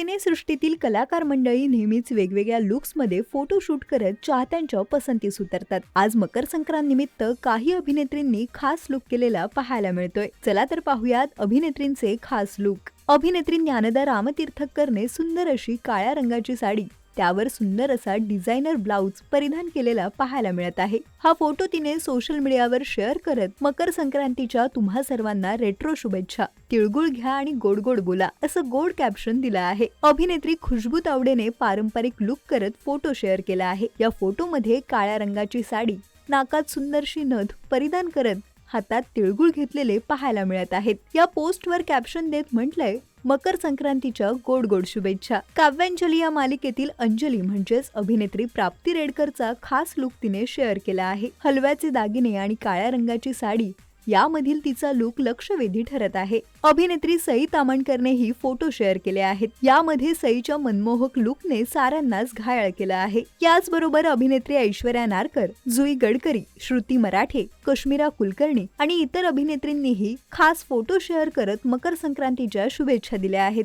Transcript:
सिनेसृष्टीतील कलाकार मंडळी नेहमीच वेगवेगळ्या लुक्समध्ये फोटोशूट करत चाहत्यांच्या पसंतीस उतरतात. आज मकर संक्रांत निमित्त काही अभिनेत्रींनी खास लुक केलेला पाहायला मिळतोय. चला तर पाहुयात अभिनेत्रींचे खास लुक. अभिनेत्री ज्ञानदा रामतीर्थकरने सुंदर अशी काळ्या रंगाची साडी त्यावर सुंदर असा डिझायनर ब्लाउज परिधान केलेला पाहायला मिळत आहे. हा फोटो तिने सोशल मीडियावर शेअर करत मकर संक्रांतीच्या तुम्हा सर्वांना रेट्रो शुभेच्छा. तिळगुळ घ्या आणि गोड गोड बोला असं गोड कॅप्शन दिलं आहे. अभिनेत्री खुशबू तावडेने पारंपरिक लुक करत फोटो शेअर केला आहे. या फोटोमध्ये काळ्या रंगाची साडी नाकात सुंदरशी नथ परिधान करत हातात तिळगुळ घेतलेले पाहायला मिळत आहेत. या पोस्टवर कॅप्शन देत म्हटलंय मकर संक्रांतीच्या गोड गोड शुभेच्छा. काव्यांजली या मालिकेतील अंजली म्हणजेच अभिनेत्री प्राप्ती रेडकरचा खास लुक तिने शेअर केला आहे. हलव्याचे दागिने आणि काळ्या रंगाची साडी यामधील तिचा लुक लक्षवेधी ठरत आहे. अभिनेत्री सई तामणकरनेही फोटो शेअर केले आहेत. यामध्ये सईच्या मनमोहक लुकने साऱ्यांनाच घायाळ केलं आहे. याचबरोबर अभिनेत्री ऐश्वर्या नारकर जुई गडकरी श्रुती मराठे कश्मीरा कुलकर्णी आणि इतर अभिनेत्रींनीही खास फोटो शेअर करत मकर संक्रांतीच्या शुभेच्छा दिल्या आहेत.